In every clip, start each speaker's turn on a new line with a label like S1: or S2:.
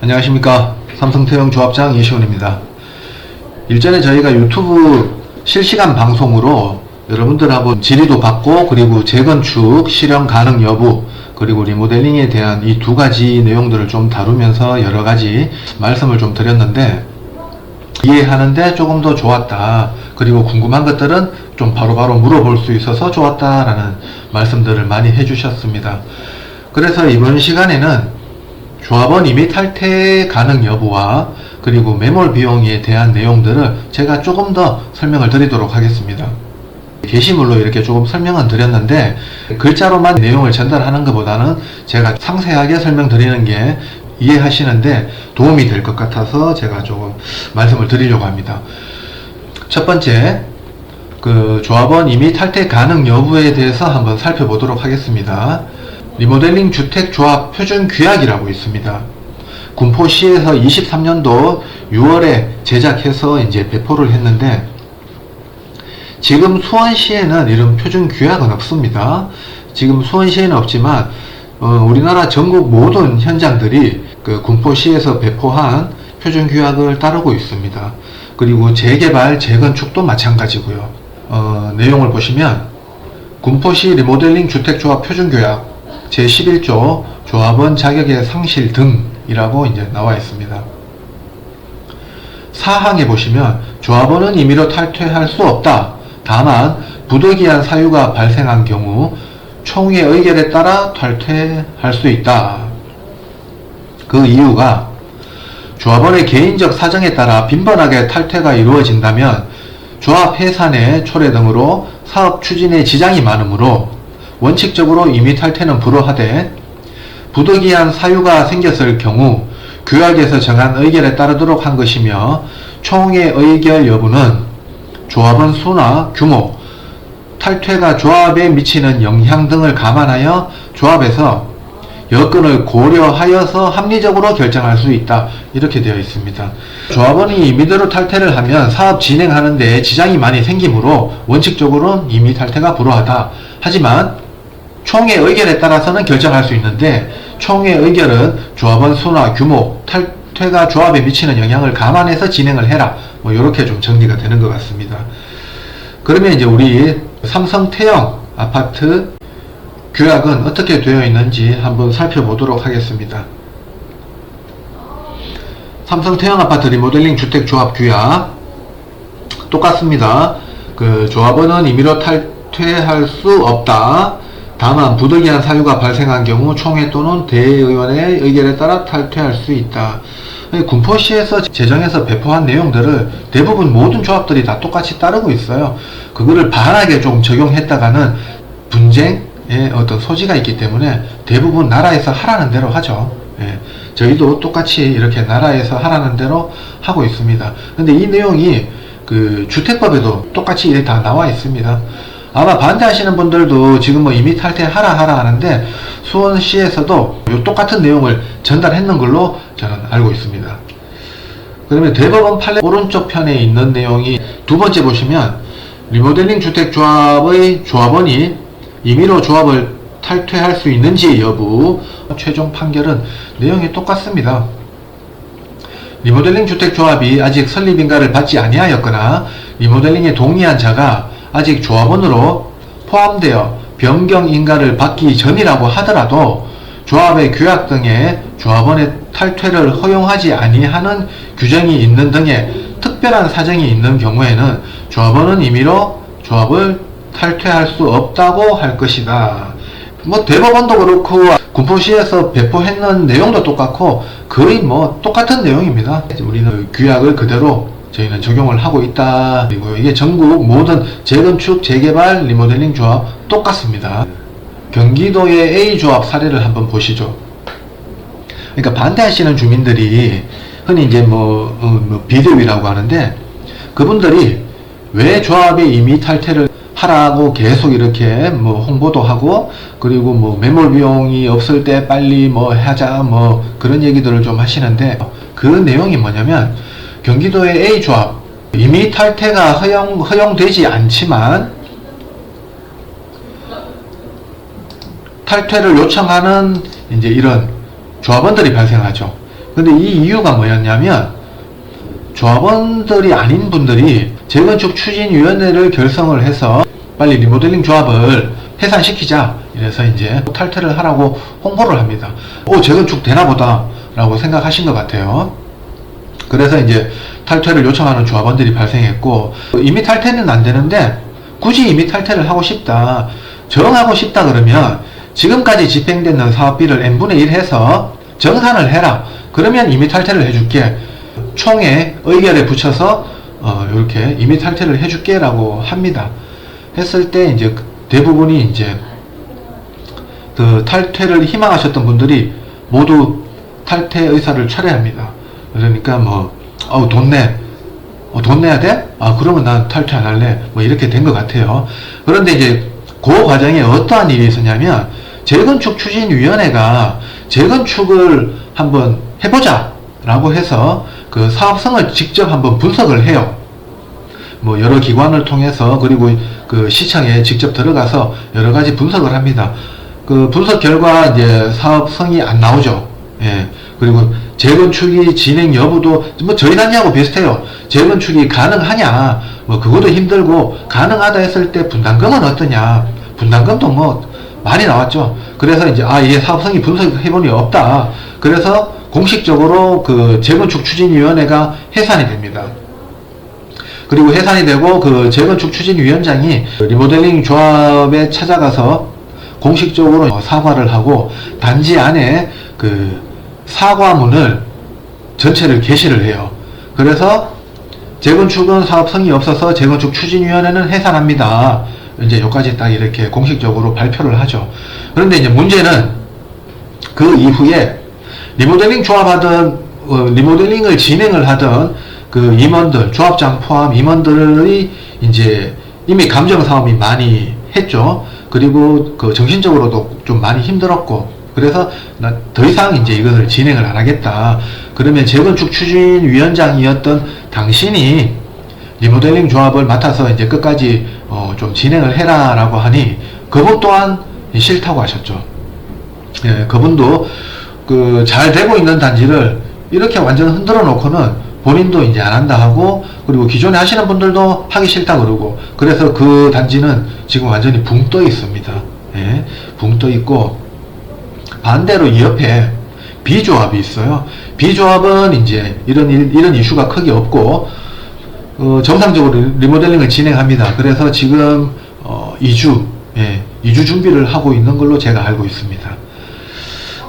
S1: 안녕하십니까 삼성태영 조합장 이시훈입니다 일전에 저희가 유튜브 실시간 방송으로 여러분들하고 질의도 받고 그리고 재건축 실현 가능 여부 그리고 리모델링에 대한 이 두 가지 내용들을 좀 다루면서 여러 가지 말씀을 좀 드렸는데 이해하는데 조금 더 좋았다. 그리고 궁금한 것들은 좀 바로바로 물어볼 수 있어서 좋았다라는 말씀들을 많이 해주셨습니다. 그래서 이번 시간에는 조합원 임의 탈퇴 가능 여부와 그리고 매몰 비용에 대한 내용들을 제가 조금 더 설명을 드리도록 하겠습니다. 게시물로 이렇게 조금 설명은 드렸는데 글자로만 내용을 전달하는 것보다는 제가 상세하게 설명드리는 게 이해하시는데 도움이 될 것 같아서 제가 조금 말씀을 드리려고 합니다. 첫 번째, 그 조합원 임의 탈퇴 가능 여부에 대해서 한번 살펴보도록 하겠습니다. 리모델링 주택 조합 표준 규약이라고 있습니다. 군포시에서 23년도 6월에 제작해서 이제 배포를 했는데 지금 수원시에는 이런 표준 규약은 없습니다. 지금 수원시에는 없지만 어, 우리나라 전국 모든 현장들이 그 군포시에서 배포한 표준 규약을 따르고 있습니다. 그리고 재개발, 재건축도 마찬가지고요. 어, 내용을 보시면 군포시 리모델링 주택조합 표준 규약 제11조 조합원 자격의 상실 등이라고 이제 나와 있습니다. 사항에 보시면 조합원은 임의로 탈퇴할 수 없다. 다만 부득이한 사유가 발생한 경우 총회 의결에 따라 탈퇴할 수 있다. 그 이유가 조합원의 개인적 사정에 따라 빈번하게 탈퇴가 이루어진다면 조합 해산의 초래 등으로 사업 추진에 지장이 많으므로 원칙적으로 임의 탈퇴는 불허하되 부득이한 사유가 생겼을 경우 규약에서 정한 의결에 따르도록 한 것이며 총회 의결 여부는 조합원 수나 규모, 탈퇴가 조합에 미치는 영향 등을 감안하여 조합에서 여건을 고려하여서 합리적으로 결정할 수 있다. 이렇게 되어 있습니다. 조합원이 임의대로 탈퇴를 하면 사업 진행하는 데 지장이 많이 생기므로 원칙적으로는 임의 탈퇴가 불허하다. 하지만 총회 의결에 따라서는 결정할 수 있는데 총회 의결은 조합원 수나 규모, 탈 퇴가 조합에 미치는 영향을 감안해서 진행을 해라. 뭐 이렇게 좀 정리가 되는 것 같습니다. 그러면 이제 우리 삼성 태영 아파트 규약은 어떻게 되어 있는지 한번 살펴보도록 하겠습니다. 삼성 태영 아파트 리모델링 주택 조합 규약 똑같습니다. 그 조합원은 임의로 탈퇴할 수 없다. 다만 부득이한 사유가 발생한 경우 총회 또는 대의원의 의결에 따라 탈퇴할 수 있다. 군포시에서 제정해서 배포한 내용들을 대부분 모든 조합들이 다 똑같이 따르고 있어요. 그거를 반하게 좀 적용했다가는 분쟁의 어떤 소지가 있기 때문에 대부분 나라에서 하라는 대로 하죠. 예, 저희도 똑같이 이렇게 나라에서 하라는 대로 하고 있습니다. 근데 이 내용이 그 주택법에도 똑같이 다 나와 있습니다. 아마 반대하시는 분들도 지금 뭐 이미 탈퇴하라 하라 하는데 수원시에서도 요 똑같은 내용을 전달했는 걸로 저는 알고 있습니다. 그러면 대법원 판례 오른쪽 편에 있는 내용이 두 번째 보시면 리모델링 주택 조합의 조합원이 임의로 조합을 탈퇴할 수 있는지 여부 최종 판결은 내용이 똑같습니다. 리모델링 주택 조합이 아직 설립 인가를 받지 아니하였거나 리모델링에 동의한 자가 아직 조합원으로 포함되어 변경 인가를 받기 전이라고 하더라도 조합의 규약 등에 조합원의 탈퇴를 허용하지 아니하는 규정이 있는 등의 특별한 사정이 있는 경우에는 조합원은 임의로 조합을 탈퇴할 수 없다고 할 것이다. 뭐 대법원도 그렇고 군포시에서 배포했는 내용도 똑같고 거의 뭐 똑같은 내용입니다. 우리는 규약을 그대로 저희는 적용을 하고 있다. 그리고 이게 전국 모든 재건축, 재개발, 리모델링 조합 똑같습니다. 경기도의 A 조합 사례를 한번 보시죠. 그러니까 반대하시는 주민들이 흔히 이제 뭐, 어, 뭐 비대위라고 하는데 그분들이 왜 조합에 이미 탈퇴를 하라고 계속 이렇게 뭐 홍보도 하고 그리고 뭐 매몰 비용이 없을 때 빨리 뭐 하자 뭐 그런 얘기들을 좀 하시는데 그 내용이 뭐냐면 경기도의 A 조합 이미 탈퇴가 허용 허용되지 않지만 탈퇴를 요청하는 이제 이런 조합원들이 발생하죠. 근데 이 이유가 뭐였냐면 조합원들이 아닌 분들이 재건축 추진위원회를 결성을 해서 빨리 리모델링 조합을 해산시키자 이래서 이제 탈퇴를 하라고 홍보를 합니다. 오 재건축 되나 보다 라고 생각하신 것 같아요. 그래서 이제 탈퇴를 요청하는 조합원들이 발생했고 이미 탈퇴는 안 되는데 굳이 이미 탈퇴를 하고 싶다 정하고 싶다 그러면 지금까지 집행되는 사업비를 n분의 1 해서 정산을 해라. 그러면 이미 탈퇴를 해줄게. 총회 의결에 붙여서 어, 이렇게 이미 탈퇴를 해줄게 라고 합니다. 했을 때 이제 대부분이 이제 그 탈퇴를 희망하셨던 분들이 모두 탈퇴 의사를 철회합니다. 그러니까 뭐, 어우, 돈 내. 어, 돈 내야 돼? 아, 그러면 난 탈퇴 안 할래. 뭐 이렇게 된 것 같아요. 그런데 이제 그 과정에 어떠한 일이 있었냐면, 재건축 추진위원회가 재건축을 한번 해보자. 라고 해서 그 사업성을 직접 한번 분석을 해요. 뭐 여러 기관을 통해서 그리고 그 시청에 직접 들어가서 여러 가지 분석을 합니다. 그 분석 결과 이제 사업성이 안 나오죠. 예. 그리고 재건축이 진행 여부도 뭐 저희 단지하고 비슷해요. 재건축이 가능하냐, 뭐 그것도 힘들고 가능하다 했을 때 분담금은 어떠냐. 분담금도 뭐 많이 나왔죠. 그래서 이제 아 이게 사업성이 분석해보니 없다. 그래서 공식적으로 그 재건축 추진위원회가 해산이 됩니다. 그리고 해산이 되고 그 재건축 추진위원장이 리모델링 조합에 찾아가서 공식적으로 사과를 하고 단지 안에 그 사과문을 전체를 게시를 해요. 그래서 재건축은 사업성이 없어서 재건축 추진위원회는 해산합니다. 이제 여기까지 딱 이렇게 공식적으로 발표를 하죠. 그런데 이제 문제는 그 이후에 리모델링 조합하던 어, 리모델링을 진행을 하던 그 임원들 조합장 포함 임원들이 이제 이미 감정 싸움이 많이 했죠. 그리고 그 정신적으로도 좀 많이 힘들었고 그래서 나 더 이상 이제 이것을 진행을 안 하겠다. 그러면 재건축 추진위원장이었던 당신이 리모델링 조합을 맡아서 이제 끝까지 어, 좀 진행을 해라라고 하니 그분 또한 싫다고 하셨죠. 예, 그분도 그 잘 되고 있는 단지를 이렇게 완전 흔들어 놓고는 본인도 이제 안 한다 하고 그리고 기존에 하시는 분들도 하기 싫다 그러고 그래서 그 단지는 지금 완전히 붕 떠 있습니다. 예, 붕 떠 있고 반대로 이 옆에 비조합이 있어요. 비조합은 이제 이런 일, 이런 이슈가 크게 없고 어, 정상적으로 리모델링을 진행합니다. 그래서 지금 어, 2주 예, 2주 준비를 하고 있는 걸로 제가 알고 있습니다.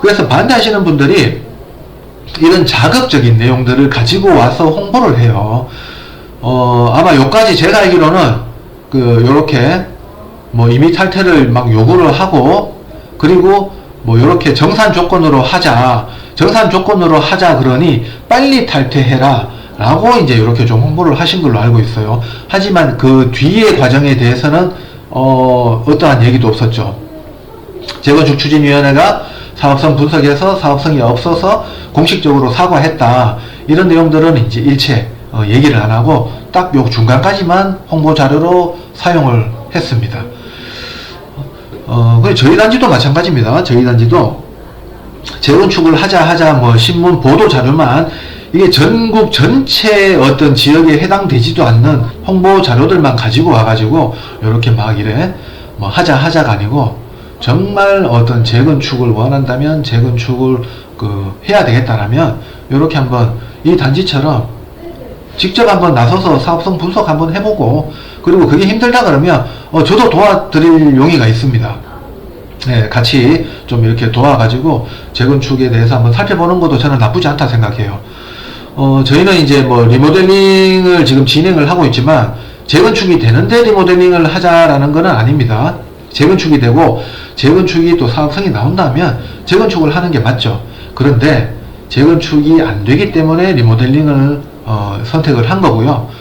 S1: 그래서 반대하시는 분들이 이런 자극적인 내용들을 가지고 와서 홍보를 해요. 어, 아마 요까지 제가 알기로는 그 요렇게 뭐 이미 탈퇴를 막 요구를 하고 그리고 뭐 요렇게 정산 조건으로 하자 정산 조건으로 하자 그러니 빨리 탈퇴해라 라고 이제 이렇게 좀 홍보를 하신 걸로 알고 있어요. 하지만 그 뒤의 과정에 대해서는 어, 어떠한 얘기도 없었죠. 재건축 추진위원회가 사업성 분석에서 사업성이 없어서 공식적으로 사과했다. 이런 내용들은 이제 일체 어, 얘기를 안 하고 딱 요 중간까지만 홍보 자료로 사용을 했습니다. 어, 그 저희 단지도 마찬가지입니다. 저희 단지도 재건축을 하자 하자 뭐 신문 보도 자료만 이게 전국 전체 어떤 지역에 해당되지도 않는 홍보 자료들만 가지고 와가지고 이렇게 막 이래 뭐 하자 하자가 아니고 정말 어떤 재건축을 원한다면 재건축을 그 해야 되겠다라면 이렇게 한번 이 단지처럼 직접 한번 나서서 사업성 분석 한번 해보고 그리고 그게 힘들다 그러면 어 저도 도와드릴 용의가 있습니다. 네, 같이 좀 이렇게 도와가지고 재건축에 대해서 한번 살펴보는 것도 저는 나쁘지 않다 생각해요. 어, 저희는 이제 뭐 리모델링을 지금 진행을 하고 있지만 재건축이 되는데 리모델링을 하자라는 것은 아닙니다. 재건축이 되고 재건축이 또 사업성이 나온다면 재건축을 하는 게 맞죠. 그런데 재건축이 안 되기 때문에 리모델링을 어, 선택을 한 거고요.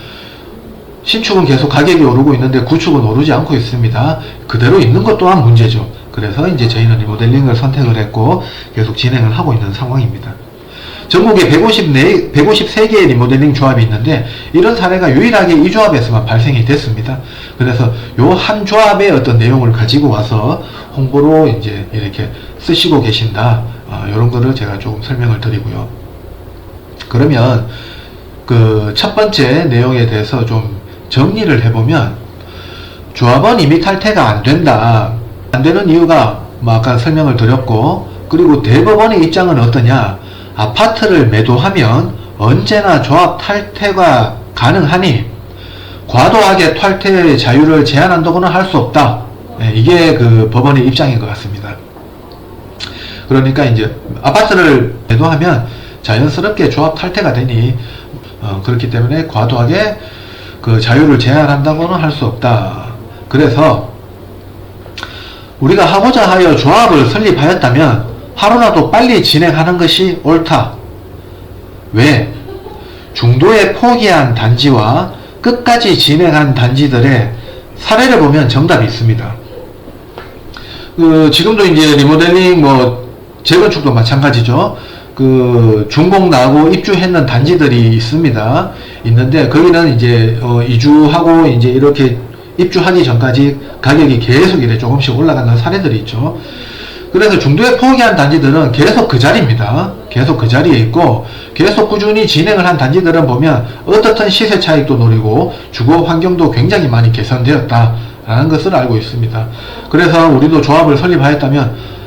S1: 신축은 계속 가격이 오르고 있는데 구축은 오르지 않고 있습니다. 그대로 있는 것 또한 문제죠. 그래서 이제 저희는 리모델링을 선택을 했고 계속 진행을 하고 있는 상황입니다. 전국에 154, 153개의 리모델링 조합이 있는데 이런 사례가 유일하게 이 조합에서만 발생이 됐습니다. 그래서 요 한 조합의 어떤 내용을 가지고 와서 홍보로 이제 이렇게 쓰시고 계신다. 어, 이런 거를 제가 조금 설명을 드리고요. 그러면 그 첫 번째 내용에 대해서 좀 정리를 해보면 조합원 임의 탈퇴가 안 된다. 안 되는 이유가 뭐 아까 설명을 드렸고 그리고 대법원의 입장은 어떠냐? 아파트를 매도하면 언제나 조합 탈퇴가 가능하니 과도하게 탈퇴 자유를 제한한다고는 할 수 없다. 예, 이게 그 법원의 입장인 것 같습니다. 그러니까 이제 아파트를 매도하면 자연스럽게 조합 탈퇴가 되니 어, 그렇기 때문에 과도하게 그 자유를 제한한다고는 할 수 없다. 그래서 우리가 하고자 하여 조합을 설립하였다면 하루라도 빨리 진행하는 것이 옳다. 왜? 중도에 포기한 단지와 끝까지 진행한 단지들의 사례를 보면 정답이 있습니다. 그 지금도 이제 리모델링 뭐 재건축도 마찬가지죠. 그 준공 나고 입주했는 단지들이 있습니다. 있는데 거기는 이제 어 이주하고 이제 이렇게 입주하기 전까지 가격이 계속 이래 조금씩 올라가는 사례들이 있죠. 그래서 중도에 포기한 단지들은 계속 그 자리입니다. 계속 그 자리에 있고 계속 꾸준히 진행을 한 단지들은 보면 어떻든 시세 차익도 노리고 주거 환경도 굉장히 많이 개선되었다라는 것을 알고 있습니다. 그래서 우리도 조합을 설립하였다면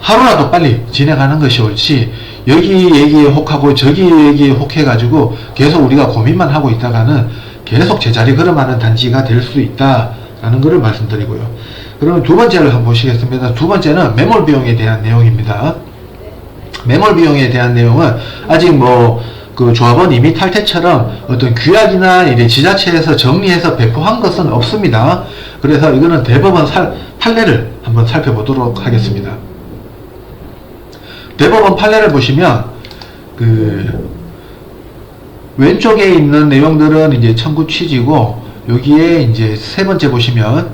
S1: 하루라도 빨리 진행하는 것이 옳지 여기 얘기에 혹하고 저기 얘기에 혹해가지고 계속 우리가 고민만 하고 있다가는 계속 제자리 걸음하는 단지가 될수 있다라는 것을 말씀드리고요. 그러면 두 번째를 한번 보시겠습니다. 두 번째는 매몰 비용에 대한 내용입니다. 매몰 비용에 대한 내용은 아직 뭐 그 조합원 이미 탈퇴처럼 어떤 규약이나 이제 지자체에서 정리해서 배포한 것은 없습니다. 그래서 이거는 대법원 살, 판례를 한번 살펴보도록 하겠습니다. 대법원 판례를 보시면 그 왼쪽에 있는 내용들은 이제 청구 취지고 여기에 이제 세 번째 보시면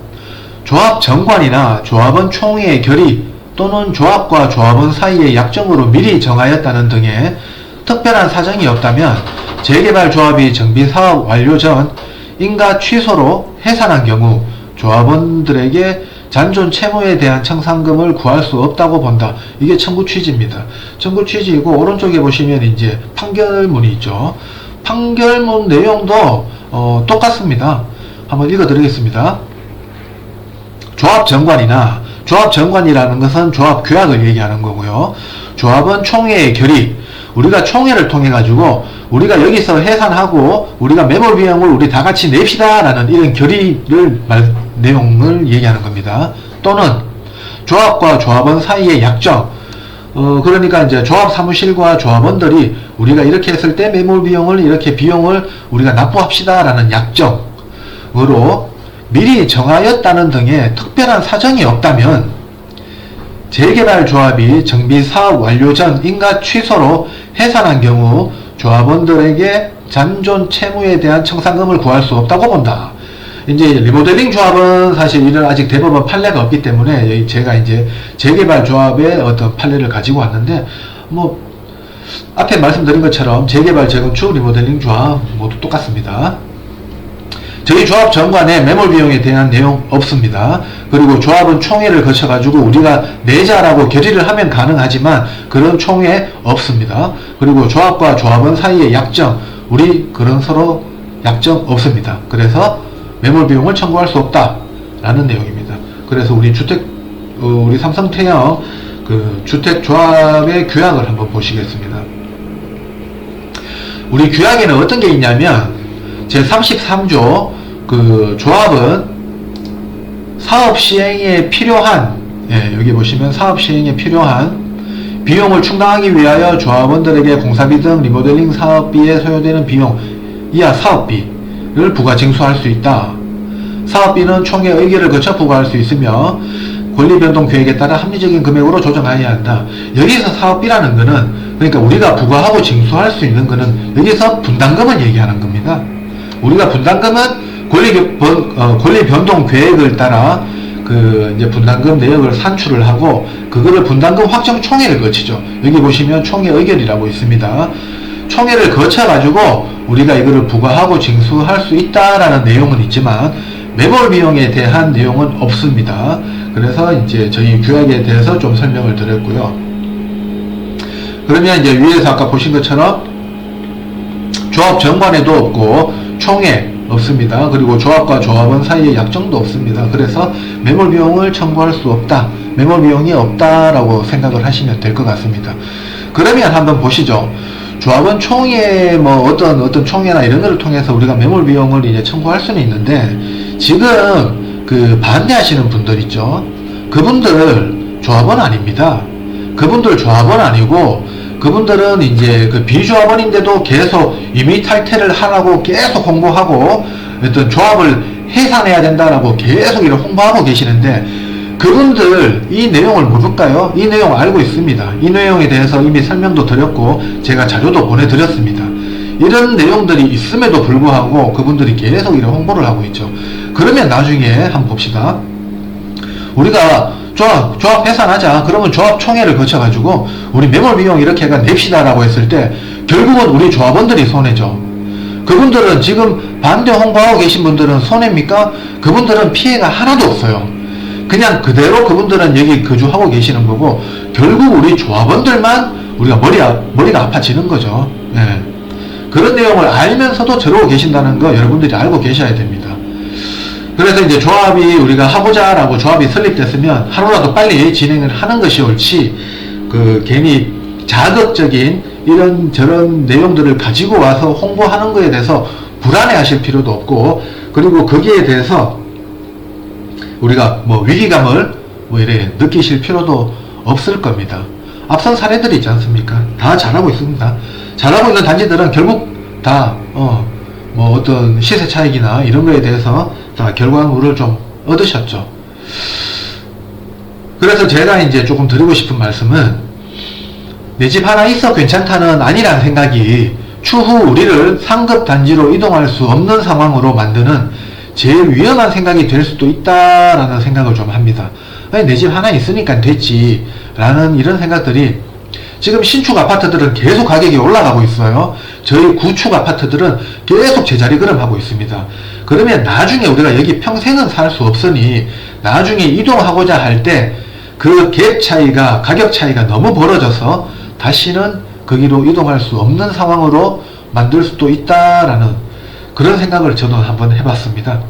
S1: 조합 정관이나 조합원 총회의 결의 또는 조합과 조합원 사이의 약정으로 미리 정하였다는 등의 특별한 사정이 없다면 재개발 조합이 정비 사업 완료 전 인가 취소로 해산한 경우 조합원들에게 잔존 채무에 대한 청산금을 구할 수 없다고 본다. 이게 청구 취지입니다. 청구 취지이고 오른쪽에 보시면 이제 판결문이 있죠. 판결문 내용도 어, 똑같습니다. 한번 읽어드리겠습니다. 조합 정관이나 조합 정관이라는 것은 조합 규약을 얘기하는 거고요. 조합은 총회의 결의. 우리가 총회를 통해 가지고 우리가 여기서 해산하고 우리가 매몰 비용을 우리 다 같이 냅시다라는 이런 결의를 말, 내용을 얘기하는 겁니다. 또는 조합과 조합원 사이의 약정. 어, 그러니까 이제 조합 사무실과 조합원들이 우리가 이렇게 했을 때 매몰 비용을 이렇게 비용을 우리가 납부합시다 라는 약정으로 미리 정하였다는 등의 특별한 사정이 없다면 재개발 조합이 정비 사업 완료 전 인가 취소로 해산한 경우 조합원들에게 잔존 채무에 대한 청산금을 구할 수 없다고 본다. 이제 리모델링 조합은 사실 이런 아직 대법원 판례가 없기 때문에 제가 이제 재개발 조합의 어떤 판례를 가지고 왔는데 뭐 앞에 말씀드린 것처럼 재개발 재건축 리모델링 조합 모두 똑같습니다. 저희 조합 정관에 매몰 비용에 대한 내용 없습니다. 그리고 조합은 총회를 거쳐가지고 우리가 내자라고 결의를 하면 가능하지만 그런 총회 없습니다. 그리고 조합과 조합원 사이의 약정, 우리 그런 서로 약정 없습니다. 그래서 매몰 비용을 청구할 수 없다 라는 내용입니다. 그래서 우리 주택, 어, 우리 삼성태영 그 주택 조합의 규약을 한번 보시겠습니다. 우리 규약에는 어떤 게 있냐면 제 33조 그 조합은 사업 시행에 필요한 예, 여기 보시면 사업 시행에 필요한 비용을 충당하기 위하여 조합원들에게 공사비 등 리모델링 사업비에 소요되는 비용 이하 사업비 를 부과 징수할 수 있다. 사업비는 총회 의결을 거쳐 부과할 수 있으며 권리 변동 계획에 따라 합리적인 금액으로 조정해야 한다. 여기서 사업비라는 거는 그러니까 우리가 부과하고 징수할 수 있는 거는 여기서 분담금을 얘기하는 겁니다. 우리가 분담금은 권리, 변, 어, 권리 변동 계획을 따라 그 이제 분담금 내역을 산출을 하고 그거를 분담금 확정 총회를 거치죠. 여기 보시면 총회 의결이라고 있습니다. 총회를 거쳐 가지고 우리가 이거를 부과하고 징수할 수 있다라는 내용은 있지만 매몰 비용에 대한 내용은 없습니다. 그래서 이제 저희 규약에 대해서 좀 설명을 드렸고요. 그러면 이제 위에서 아까 보신 것처럼 조합 정관에도 없고 총에 없습니다. 그리고 조합과 조합원 사이에 약정도 없습니다. 그래서 매몰 비용을 청구할 수 없다. 매몰 비용이 없다라고 생각을 하시면 될 것 같습니다. 그러면 한번 보시죠. 조합원 총회 뭐 어떤 어떤 총회나 이런 거를 통해서 우리가 매몰 비용을 이제 청구할 수는 있는데 지금 그 반대하시는 분들 있죠. 그분들 조합원 아닙니다. 그분들 조합원 아니고 그분들은 이제 그 비조합원인데도 계속 이미 탈퇴를 하라고 계속 홍보하고 어떤 조합을 해산해야 된다라고 계속 이렇게 홍보하고 계시는데 그분들 이 내용을 모를까요? 이 내용 알고 있습니다. 이 내용에 대해서 이미 설명도 드렸고 제가 자료도 보내드렸습니다. 이런 내용들이 있음에도 불구하고 그분들이 계속 이런 홍보를 하고 있죠. 그러면 나중에 한번 봅시다. 우리가 조합, 조합 해산하자. 그러면 조합 총회를 거쳐가지고 우리 매몰 비용 이렇게 가 냅시다라고 했을 때 결국은 우리 조합원들이 손해죠. 그분들은 지금 반대 홍보하고 계신 분들은 손해입니까? 그분들은 피해가 하나도 없어요. 그냥 그대로 그분들은 여기 거주하고 계시는 거고 결국 우리 조합원들만 우리가 머리 아, 머리가 아파지는 거죠. 예. 그런 내용을 알면서도 저러고 계신다는 거 여러분들이 알고 계셔야 됩니다. 그래서 이제 조합이 우리가 하고자라고 조합이 설립됐으면 하루라도 빨리 진행을 하는 것이 옳지 그 괜히 자극적인 이런 저런 내용들을 가지고 와서 홍보하는 거에 대해서 불안해 하실 필요도 없고 그리고 거기에 대해서 우리가 뭐 위기감을 뭐 이래 느끼실 필요도 없을 겁니다. 앞선 사례들이 있지 않습니까? 다 잘하고 있습니다. 잘하고 있는 단지들은 결국 다, 어, 뭐 어떤 시세 차익이나 이런 거에 대해서 다 결과물을 좀 얻으셨죠. 그래서 제가 이제 조금 드리고 싶은 말씀은 내 집 하나 있어 괜찮다는 아니라는 생각이 추후 우리를 상급 단지로 이동할 수 없는 상황으로 만드는 제일 위험한 생각이 될 수도 있다라는 생각을 좀 합니다. 내 집 하나 있으니까 됐지 라는 이런 생각들이 지금 신축 아파트들은 계속 가격이 올라가고 있어요. 저희 구축 아파트들은 계속 제자리 걸음하고 있습니다. 그러면 나중에 우리가 여기 평생은 살 수 없으니 나중에 이동하고자 할 때 그 갭 차이가 가격 차이가 너무 벌어져서 다시는 거기로 이동할 수 없는 상황으로 만들 수도 있다라는 그런 생각을 저는 한번 해봤습니다.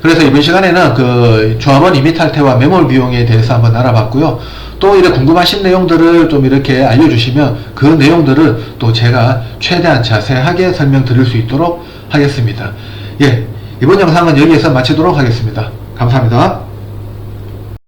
S1: 그래서 이번 시간에는 그 조합원 이미 탈퇴와 매몰 비용에 대해서 한번 알아봤고요. 또 이렇게 궁금하신 내용들을 좀 이렇게 알려주시면 그 내용들을 또 제가 최대한 자세하게 설명드릴 수 있도록 하겠습니다. 예, 이번 영상은 여기에서 마치도록 하겠습니다. 감사합니다.